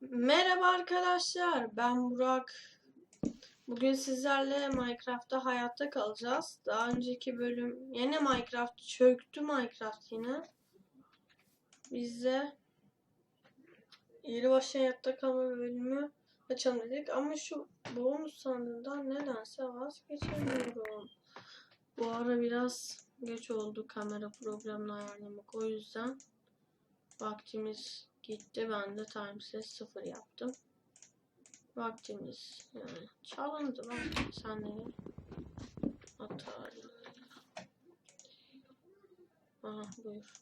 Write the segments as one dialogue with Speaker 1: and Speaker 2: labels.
Speaker 1: Merhaba arkadaşlar, ben Burak. Bugün sizlerle Minecraft'ta hayatta kalacağız. Daha önceki bölüm yine Minecraft çöktü Minecraft yine. Biz de yeni başlayan hayatta kalma bölümü açalım dedik ama şu bonus sandığından nedense vazgeçemiyorum. Bu ara biraz geç oldu kamera programını ayarlamak o yüzden vaktimiz gitti. Ben de timeset sıfır yaptım. Vaktimiz yani çalındı lan. Sen ne? Atar. Aha buyur.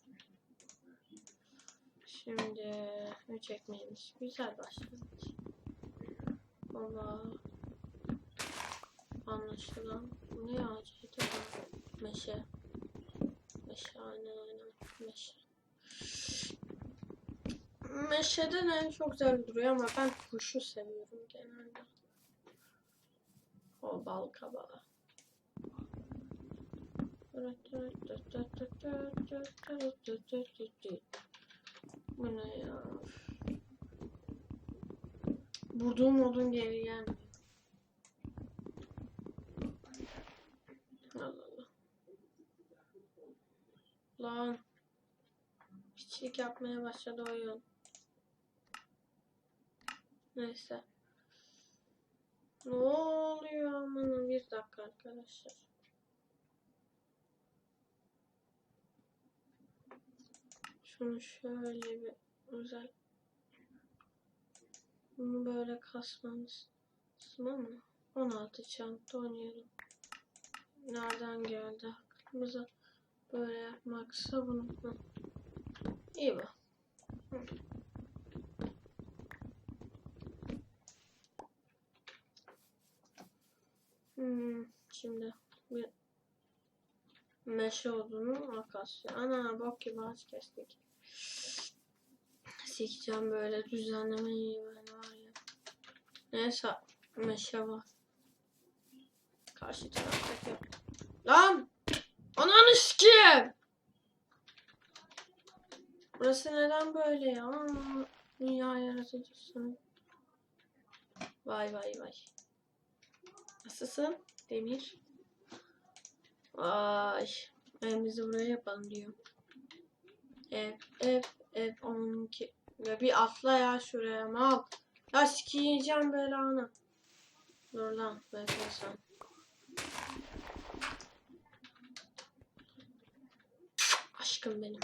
Speaker 1: Şimdi ne çekmeymiş. Güzel başlamış. Valla anlaşılan ne ağacıydı? Meşe. Meşe aynen aynen. Meşe. Meşeden en çok güzel duruyor ama ben kuşu seviyorum genelde. O bal kabağı. Bu ne ya? Vurduğum odun geri gelmiyor. Allah Allah. Lan. Piçlik yapmaya başladı oyun. Neyse. Ne oluyor aman bir dakika arkadaşlar. Şunu şöyle bir özel bunu böyle kasmamız lazım ama 16 çanta oynayalım. Nereden geldi aklımıza böyle yapmaksa bunu Hı. iyi bu. Hı. Hmm, şimdi bir meşe odunu akasya. Ana bok gibi ağaç kestik. Sikeceğim böyle düzenlemeyi ben var ya. Neyse meşe var. Karşı taraftaki. Lan! Ananı sikeyim! Burası neden böyle ya? Dünya yaratıcısın. Vay vay vay. Nasılsın Demir? Ay, evimizi buraya yapalım diyor. Ev, ev, ev 12. Ya bir atla ya şuraya mal. Ya sikiyeceğim belanı. Dur lan bekle. Aşkım benim.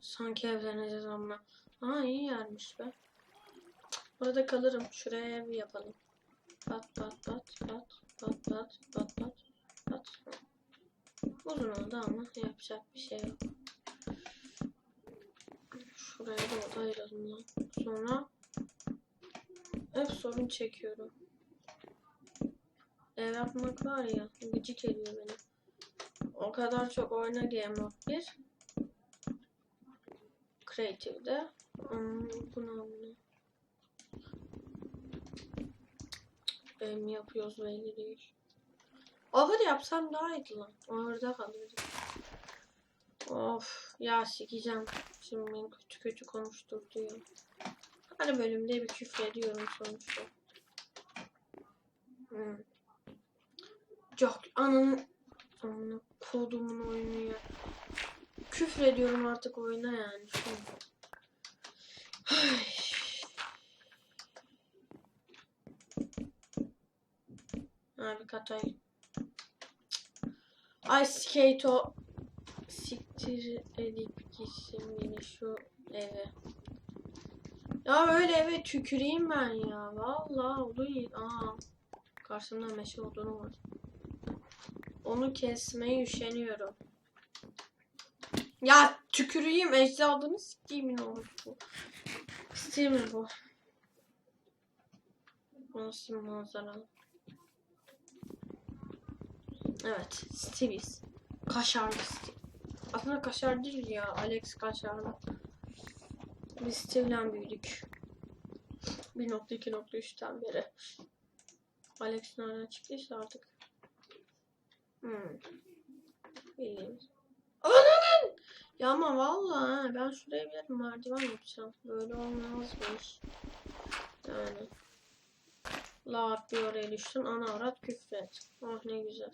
Speaker 1: Sanki evleneceğiz ama. Aa iyi yermiş be. Burada kalırım. Şuraya ev yapalım. Pat pat pat pat pat pat pat pat pat. Uzun oldu ama yapacak bir şey yok. Şuraya da ayıralım lan. Sonra hep sorun çekiyorum. Ev yapmak var ya gıcık ediyor beni. O kadar çok oyna Game of 1. Creative'de. Hmm, bu ne ne? Benim yapıyoruz belli değil. Ahır yapsam daha iyiydi lan. Ahırda kalırdım. Of ya sikeceğim. Şimdi beni kötü kötü konuşturdu ya. Her bölümde bir küfrediyorum sonuçta. Hmm. Çok ananı ananı kodumun oyunu ya. Küfrediyorum artık oyuna yani. An. Ay. Abi katay. Ay skate o. Siktir edip gitsin beni şu eve. Ya öyle eve tüküreyim ben ya. Vallahi oluyor. Aa. Karşımda meşe odunu var. Onu kesmeye üşeniyorum. Ya tüküreyim ecdadını sikeyim ne olur bu. Steam bu. Nasıl manzaralı. Evet, Steve's. Kaşarlı Steve. Aslında kaşar değil ya, Alex kaşarlı. Biz Steve'le büyüdük. 1.2.3'ten beri. Alex nereden çıktıysa artık. Hmm. Bildiğimiz. Ananın! Ya ama vallahi ha, ben şuraya bir merdiven yapacağım. Böyle olmaz bu iş. Yani. Lavak bir oraya düştün. Ana avrat küfret. Oh ne güzel.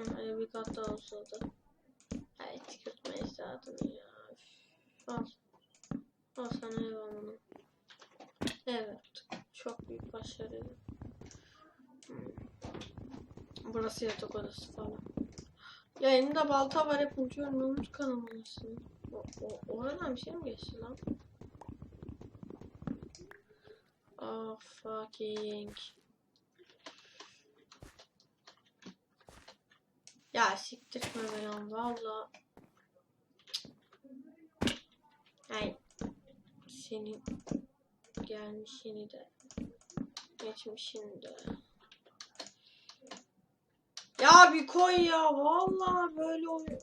Speaker 1: Hı, Hadi bir kat daha uzadı. Hayır tükürtme zaten ya. Al. Al sana ev almanı. Evet. Çok büyük başarı. Hmm. Burası yatak odası falan. Ya elinde balta var hep unutuyorum. Umut kanamalısın. O, o, oradan bir şey mi geçti lan? Oh fucking. Ya siktirtme beni valla. Ay. Senin gelmişini de geçmişini de. Ya bir koy ya vallahi böyle oluyor.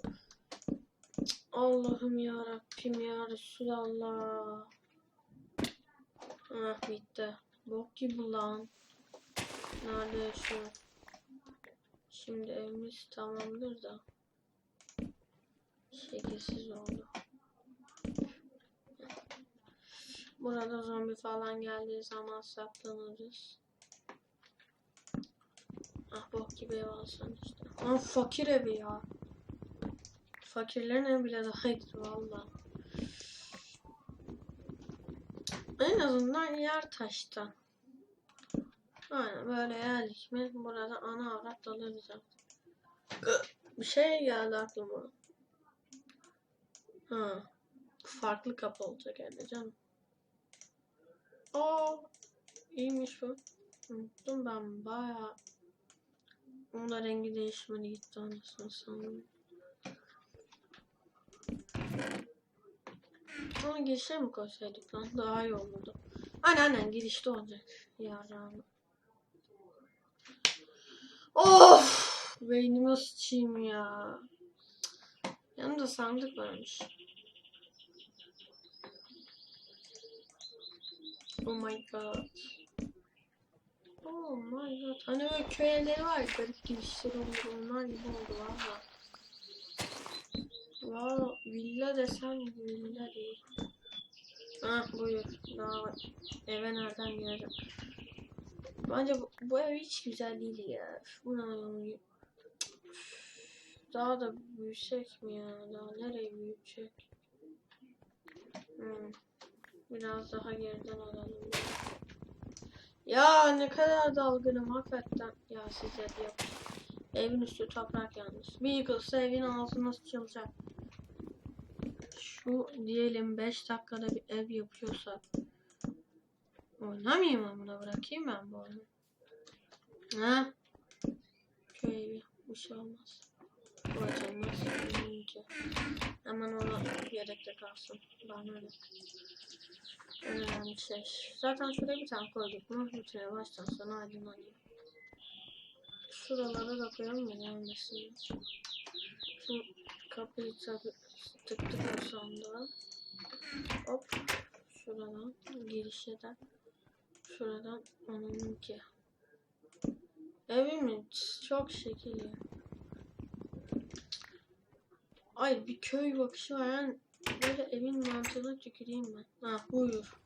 Speaker 1: Allah'ım ya Rabbim ya Resulallah. Ah bitti. Bok gibi lan. Nerede yaşıyor? Şimdi evimiz tamamdır da. Şekilsiz oldu. Burada zombi falan geldiği zaman saklanırız. Ah bok gibi ev alsan işte. Ah fakir evi ya. Fakirlerin evi bile daha iyidir valla. En azından yer taşta. Aynen böyle geldik mi burada ana avrat dalırız. Bir şey geldi aklıma. Ha. Farklı kapı olacak yani canım. Aa, iyiymiş bu. Unuttum ben bayağı. Onun da rengi değişmedi gitti anasını sanırım. Onu girişe mi koysaydık lan? Daha iyi olurdu. Aynen aynen girişte olacak. Yarın. Of! Beynime sıçayım ya. Yanımda sandık varmış. Oh my god. Oh my god. Hani böyle köy var ya garip girişleri olur. Onlar gibi oldu valla. Valla villa desem villa değil. Ah buyur. Daha eve nereden geleceğim? Bence bu, bu ev hiç güzel değil ya. Bu ne lan? Daha da büyüsek mi ya? Daha nereye büyüyecek? Hmm. Biraz daha geriden alalım. Ya ne kadar dalgınım hakikaten. Ya size diyor. Evin üstü toprak yalnız. Bir yıkılsa evin ağzına sıçılacak. Şu diyelim 5 dakikada bir ev yapıyorsak. Oynamayayım ben buna bırakayım ben bu oyunu. Ha? Köy evi. Bir şey olmaz. Bu açılmaz. Üzülünce. Hemen ona yedekte kalsın. Bana öyle. Önemli şey. Zaten şuraya bir tane koyduk mu? Bütüne baştan sona aydınlanıyor. Şuralara da koyalım ya gelmesin. Şu kapıyı tabi tıktık o sandığa. Hop. Şuradan girişe de. Şuradan onunki. Evimiz çok şekil. Ay bir köy bakışı var yani böyle evin mantığına tüküreyim ben. Ha buyur.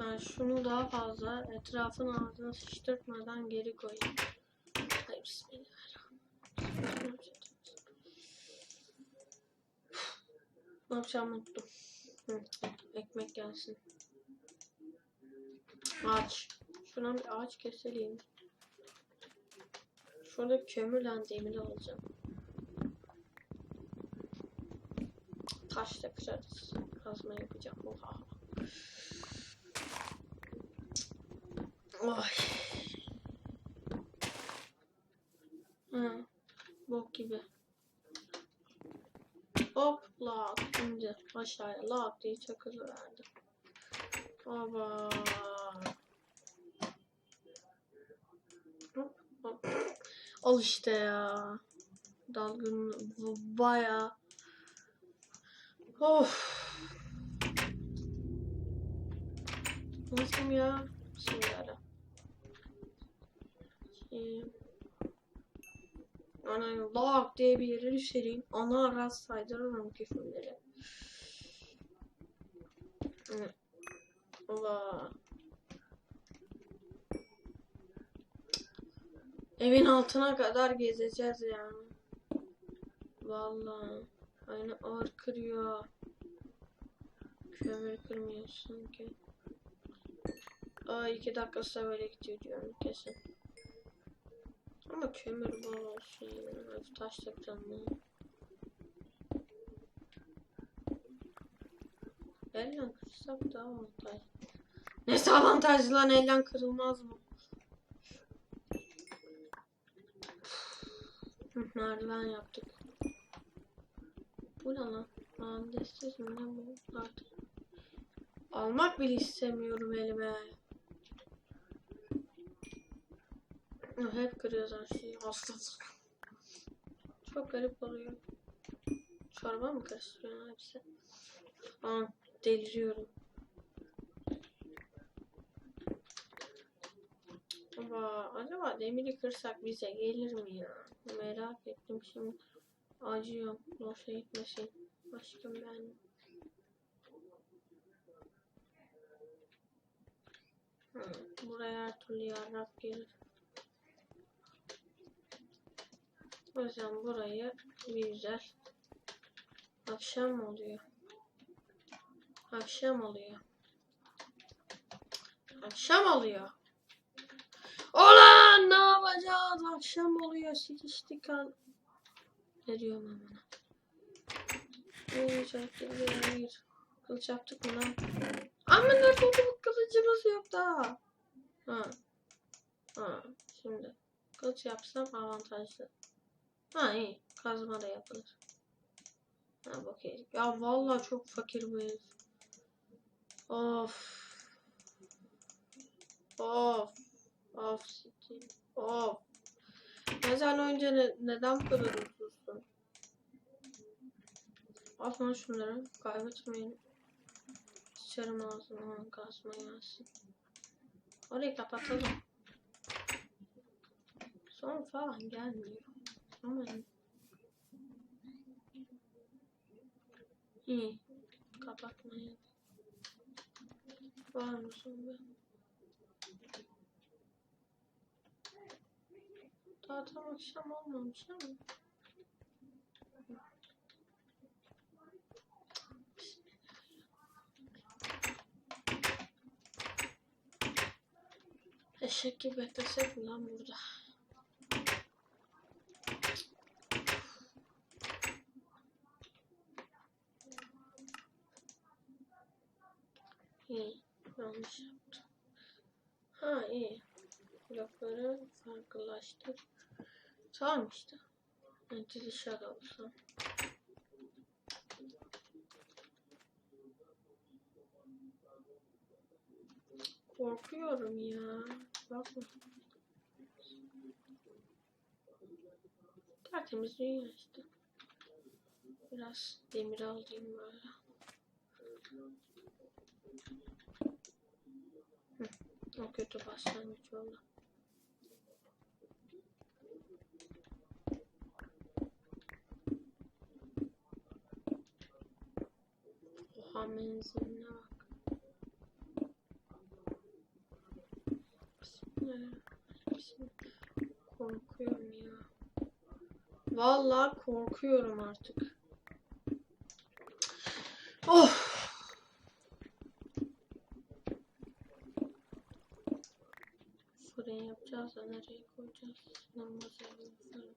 Speaker 1: Ben şunu daha fazla etrafın ağzına sıçtırtmadan geri koyayım. Hay bismillahirrahmanirrahim. Ne yapacağımı unuttum. Hı, ekmek gelsin. Ağaç. Şuradan bir ağaç keselim. Şurada kömürle demir alacağım. Taş da kırarız. Kazma yapacağım. Oha. Ay. Hı. Bok gibi. Hop lak şimdi aşağıya lak diye çakılı verdi. Baba. Hop hop. Al işte ya. Dalgın baya. Of. Nasıl ya? Bismillahirrahmanirrahim. Ana lak diye bir yere düşereyim. Ana araz saydırırım küfürleri. Hı. Evin altına kadar gezeceğiz yani. Vallahi. Aynı ağır kırıyor. Kömür kırmıyorsun ki. Aa iki dakikası böyle gidiyor diyorum kesin. Ama kömür bol olsun yine. Hafif taş takacağım bunu. Elle kırsak daha avantaj. Neyse avantajlı lan elle kırılmaz mı? Merdiven yaptık. Bu ne lan? Mühendisiz mi ne bu artık? Almak bile istemiyorum elime. Hep kırıyoruz her şeyi. Hastalık. Çok garip oluyor. Çorba mı karıştırıyor hepsi? Aa, deliriyorum. Ama acaba demiri kırsak bize gelir mi ya? Merak ettim şimdi. Acıyor. Boşa gitmesin. Aşkım ben. Hı, buraya her türlü yarrak gelir. O yüzden burayı bir güzel akşam oluyor. Akşam oluyor. Akşam oluyor. Ulan ne yapacağız? Akşam oluyor. Sıkıştık kan. Ne diyorum ben buna? Hayır. Kılıç yaptık mı lan? Ama nerede bu kılıcımız yok daha. Ha. Ha. Şimdi. Kılıç yapsam avantajlı. Ha iyi. Kazma da yapılır. Ha bakayım. Ya vallahi çok fakir bu. Of. Of. Of. sikeyim. Of. Ya sen önce ne, neden bu kadar? Al sana şunları. Kaybetmeyin. Sıçarım ağzına. Kazma gelsin. Orayı kapatalım. Son falan gelmiyor. Ama iyi. Kapatmayın. Var mısın be? Daha tam akşam olmamış ama. Eşek gibi beklesek mi lan burada? İyi. Yanlış yaptım. Ha iyi. Blokları farklılaştır. Tamam işte. Diliş olsa. Korkuyorum ya. Bakma. Tertemiz dünya işte. Biraz demir alayım böyle. Hı, o kötü başlangıç oldu. Oha menziline bak. Korkuyorum ya. Vallahi korkuyorum artık. Of. Fırın yapacağız da nereye koyacağız? Namaz fırın.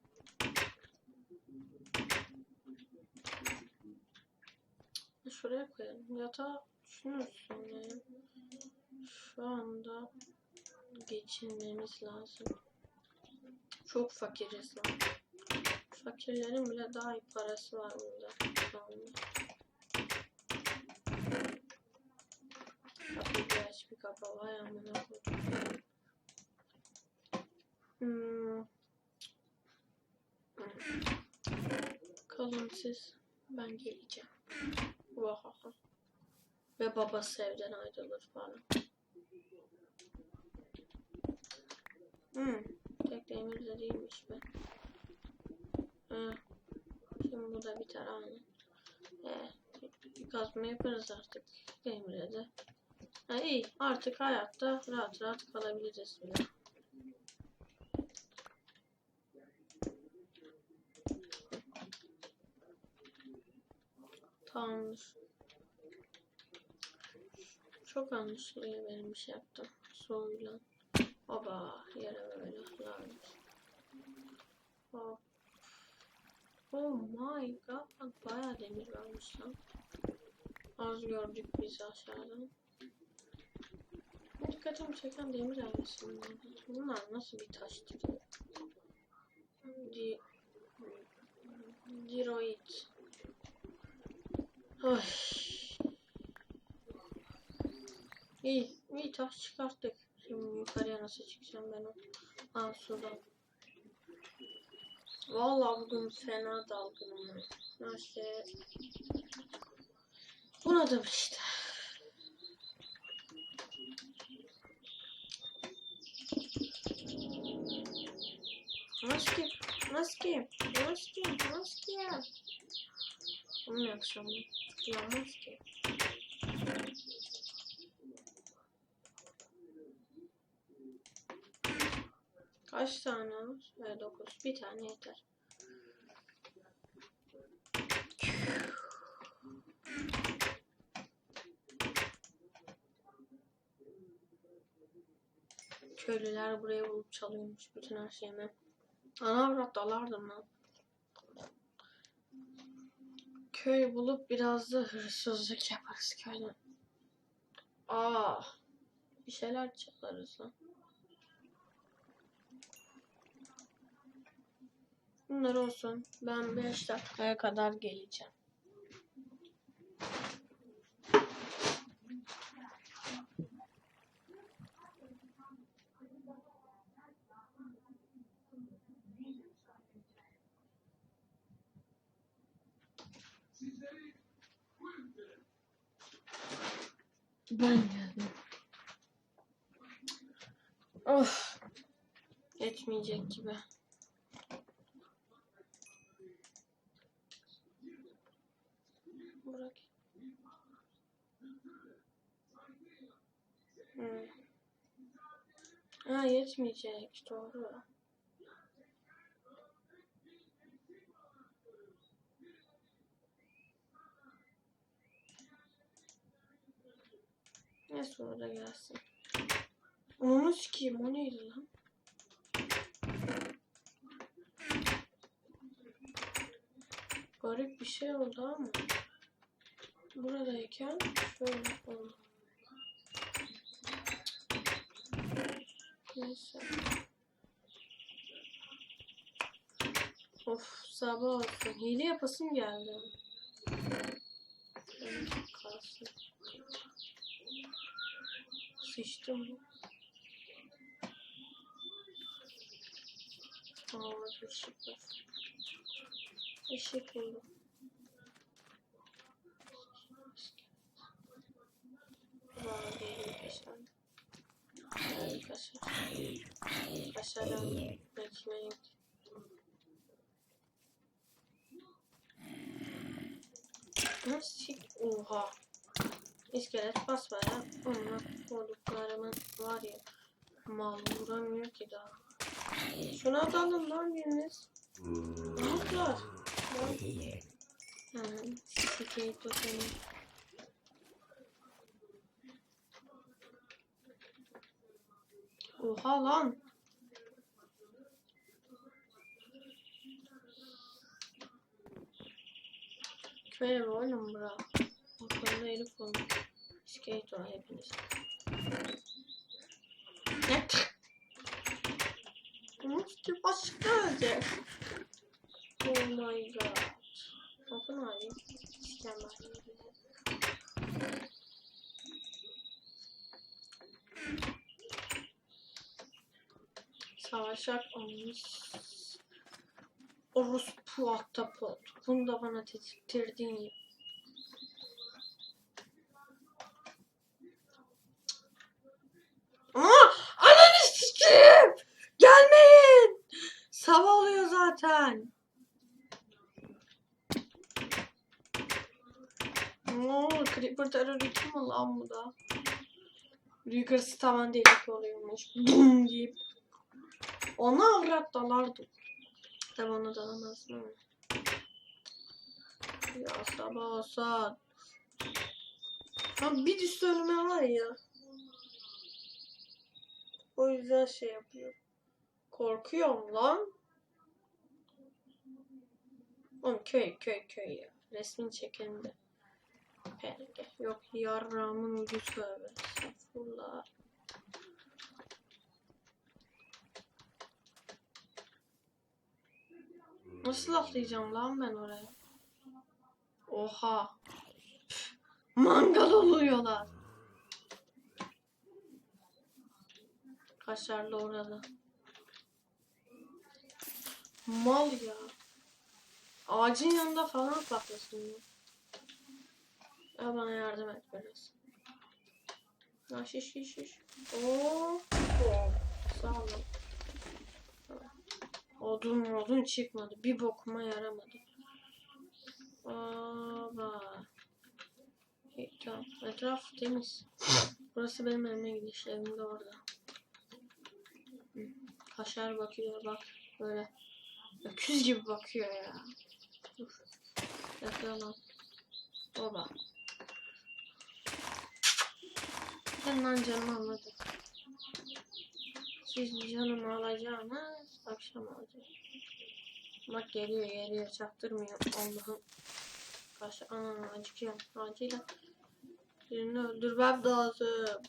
Speaker 1: Şuraya koyalım. Yatağı düşünürsün yani. Şu anda geçinmemiz lazım. Çok fakiriz lan. Fakirlerin bile daha iyi parası var burada. Şu anda. Bir kapa vay amına. Hmm. Kalın siz. Ben geleceğim. Vahaha. Ve babası evden ayrılır falan. Hmm. Tek demir de değilmiş be. Ee, şimdi bu da biter aynı. Ee, bir kazma yaparız artık. Demir'e de. Ha, iyi. Artık hayatta rahat rahat kalabiliriz bile. Tamamdır. Çok yere benim bir şey yaptım. Soğuyla. Baba yere böyle lanet. Hop. Oh my god. Bak bayağı demir varmış lan. Az gördük biz aşağıdan. Dikkatimi çeken demir ailesi bunlar. Nasıl bir taştır? Di Diroid. İyi, iyi taş çıkarttık. Şimdi yukarıya nasıl çıkacağım ben o? Ha sudan. Vallahi bugün fena dalgınım. İşte bunadım işte. Maske, maske, maske, maske. Bunu mu yapsam? Ya maske. Kaç tane var? Evet, 9. Bir tane yeter. Köylüler buraya bulup çalıyormuş bütün her şeyimi. Ana avrat dalardım lan. Köy bulup biraz da hırsızlık yaparız köyden. Aa, bir şeyler çalarız lan. Bunlar olsun. Ben 5 dakikaya kadar geleceğim. Ben geldim. Of. Yetmeyecek gibi. Bırak. Hmm. Ha yetmeyecek doğru. Sonra gelsin. Onu sikeyim o neydi lan? Garip bir şey oldu ama. Buradayken şöyle oldu. Neyse. Of sabah olsun. Hile yapasım geldi. Kalsın. Sıçtım. Aa, ışık var. Işık buldum. Bana geliyor peşden. Hadi kaçar. Kaçarım. Bekleyin. Nasıl? Oha. İskelet basmaya onunla koyduklarımın var ya mal vuramıyor ki daha. Şuna atalım lan biriniz. Mutlar. Ha, sikeyim seni. Oha lan. Köye oğlum bura. Akıllı herif olmuş. Skate var hepiniz. Ne? Musti başka ölecek. Oh my god. Bakın abi. İskemler. Savaşak olmuş. Orospu ahtapot. Bunu da bana tetiktirdin. Aa! Rakip! Gelmeyin! Sabah oluyor zaten. Oo, Creeper terör iki mi lan bu da? Rigger'sı tavan delik oluyormuş. Dum deyip. Ona avrat dalardım. Tabi ona dalamazsın ama. Ya sabah olsa. Ya bir düştü ölme var ya. O yüzden şey yapıyor. Korkuyorum lan. Oğlum köy köy köy ya. Resmini çekelim de. Peki. Yok yarramın ucu tövbe. Estağfurullah. Nasıl atlayacağım lan ben oraya? Oha. Püf, Mangal oluyorlar. Kaşarlı orada. Mal ya. Ağacın yanında falan patlasın ya. Ya bana yardım et biraz. Ya şiş şiş şiş. Oo. Oo. Sağ olun. Odun odun çıkmadı. Bir bokuma yaramadı. Aba. İyi, tamam. Etraf temiz. Burası benim evime gidiş. Evim de orada. Kaşar bakıyor bak. Böyle. Öküz gibi bakıyor ya. Dur. Yakala. Oba. Sen lan canımı almadın. Siz canımı alacağınız akşam alacak. Bak geliyor geliyor çaktırmıyor Allah'ım. Kaş ana acıkıyorum acilen. Birini öldürmem lazım.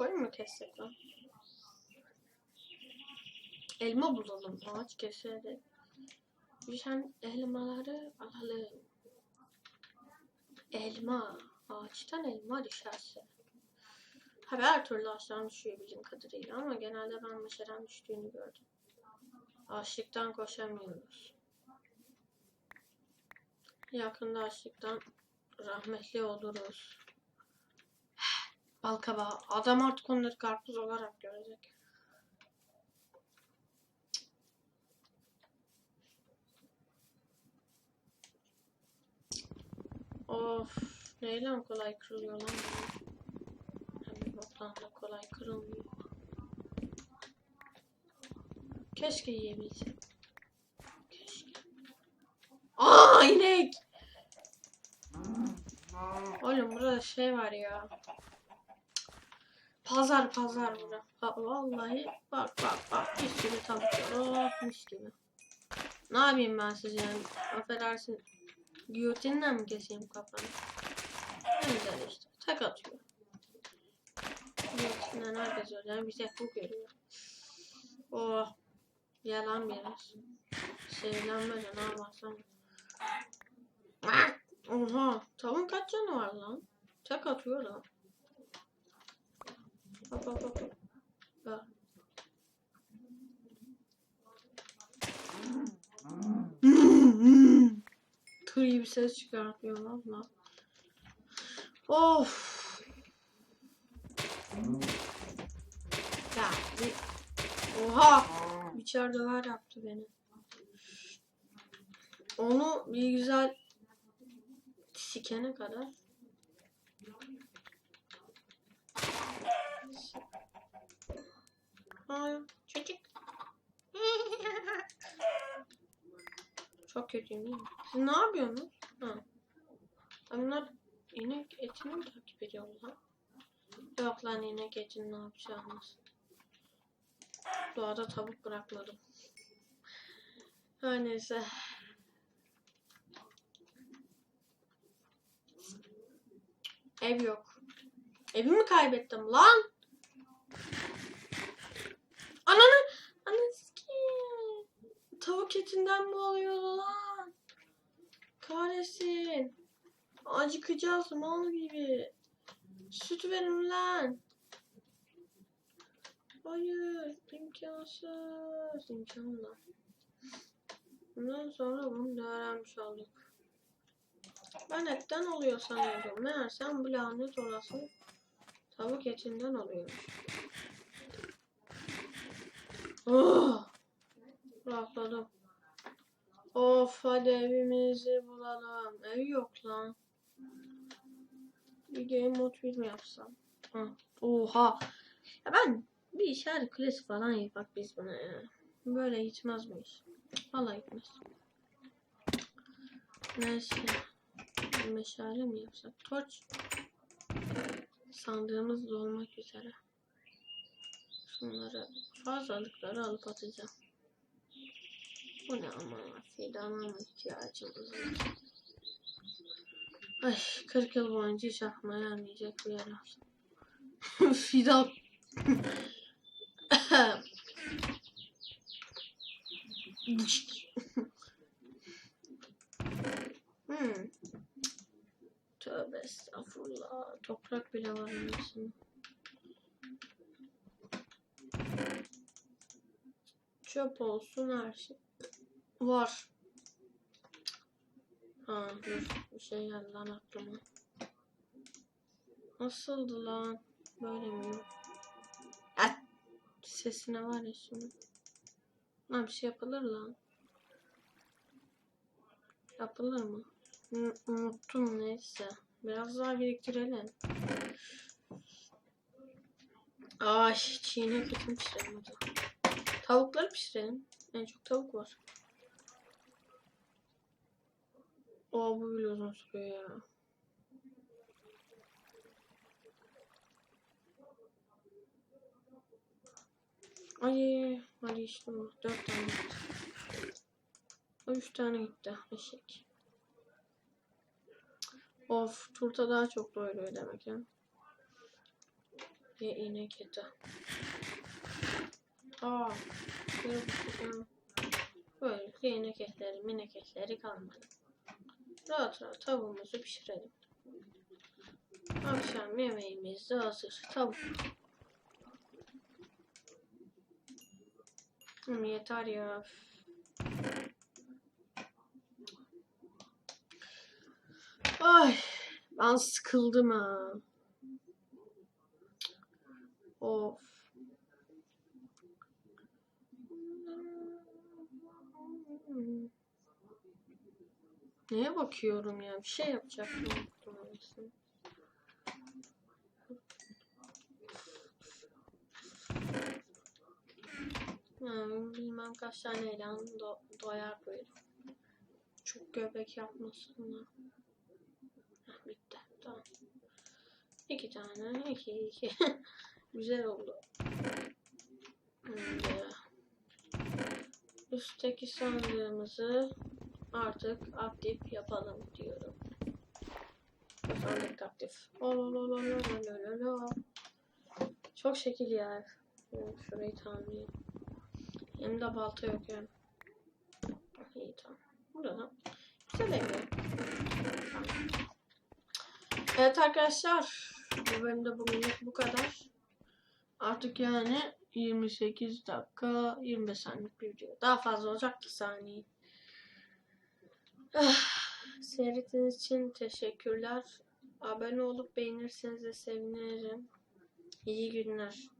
Speaker 1: Koy mu kessek lan? Elma bulalım. Ağaç keselim. Düşen elmaları alalım. Elma. Ağaçtan elma düşerse. Tabi her türlü ağaçtan düşüyor bildiğim kadarıyla ama genelde ben meşeden düştüğünü gördüm. Açlıktan koşamıyoruz. Yakında açlıktan rahmetli oluruz. Balkabağı. Adam artık onları karpuz olarak görecek. Of. Neyle kolay kırılıyor lan? Hem boktan da kolay kırılmıyor. Keşke yiyebilsem. Keşke. Aa inek! Oğlum burada şey var ya. Pazar pazar bura. Ha, vallahi bak bak bak mis gibi tavuk var. Oh mis gibi. Ne yapayım ben size yani? Affedersin. Giyotinle mi keseyim kafanı? Öyle işte. Tek atıyor. Giyotinden herkes öyle. Yani bir tek bu görüyor. Oh. Yalan biraz. Sevlenmece ne yaparsam. Oha. Tavuğun kaç canı var lan? Tek atıyor lan. Hop hop hop. Bak. Tır gibi ses çıkartıyor valla. Of. Ya bir... Oha. Biçer döver yaptı beni. Onu bir güzel sikene kadar. Çocuk. Çok kötüyüm değil mi? Siz ne yapıyorsunuz? Ha. Bunlar inek etini mi takip ediyorlar? Yok lan inek etini ne yapacağınız? Doğada tavuk bırakmadım. Her neyse. Ev yok. Evimi kaybettim lan. Ananı, ananı sikeyim. Tavuk etinden mi oluyor lan? Kahretsin. Acıkacağız mal gibi. Süt verin lan. Hayır, imkansız. İmkanla. Bundan sonra bunu da öğrenmiş olduk. Ben etten oluyor sanıyordum. Meğersem bu lanet orası tavuk etinden oluyor. Oh! Rahatladım. Of hadi evimizi bulalım. Ev yok lan. Bir game bir mi yapsam? Ha. Oha. Ya ben bir işaret kulesi falan yapak biz buna ya. Böyle gitmez bu iş. Valla gitmez. Neyse. Meşale mi yapsak? Torç. Sandığımız dolmak üzere. Şunları fazlalıkları alıp atacağım. Bu ne ama fidana mı ihtiyacımız var? Ay 40 yıl boyunca hiç aklıma gelmeyecek bir yer olsun. Fidan. hmm. Tövbe estağfurullah. Toprak bile var anasını. Çöp olsun her şey. Var. Ha dur. Bir şey geldi lan aklıma. Nasıldı lan? Böyle mi? At. Sesine var ya şimdi. Lan bir şey yapılır lan. Yapılır mı? Hı, Unuttum neyse. Biraz daha biriktirelim. Ay çiğne pişirelim hadi. Tavukları pişirelim. En çok tavuk var. Aa bu bile uzun sürüyor ya. Ay hadi işte bu. Dört tane gitti. O üç tane gitti. Eşek. Of turta daha çok doyuruyor demek ya. Ye inek eti. Aa. Böyle bir şey ya. Böylelikle inek etleri, minek etleri kalmadı. Rahat rahat tavuğumuzu pişirelim. Akşam yemeğimiz de hazır. Tavuk. Hı, yeter ya. Ay, ben sıkıldım ha. Of. Neye bakıyorum ya? Bir şey yapacaktım. Ha, bilmem kaç tane ilan do doyar böyle. Çok göbek yapmasın da. Heh, bitti. Tamam. İki tane. iki iki. Güzel oldu. Şimdi üstteki sandığımızı artık aktif yapalım diyorum. Sandık aktif. Çok şekil ya. Şurayı tamir Hem de balta yok yani. İyi tamam. Burada da. Güzel evi. Evet arkadaşlar. Bu bölümde bugünlük bu kadar. Artık yani 28 dakika 25 saniyelik bir video. Daha fazla olacaktı saniye. Ah, Seyrettiğiniz için teşekkürler. Abone olup beğenirseniz de sevinirim. İyi günler.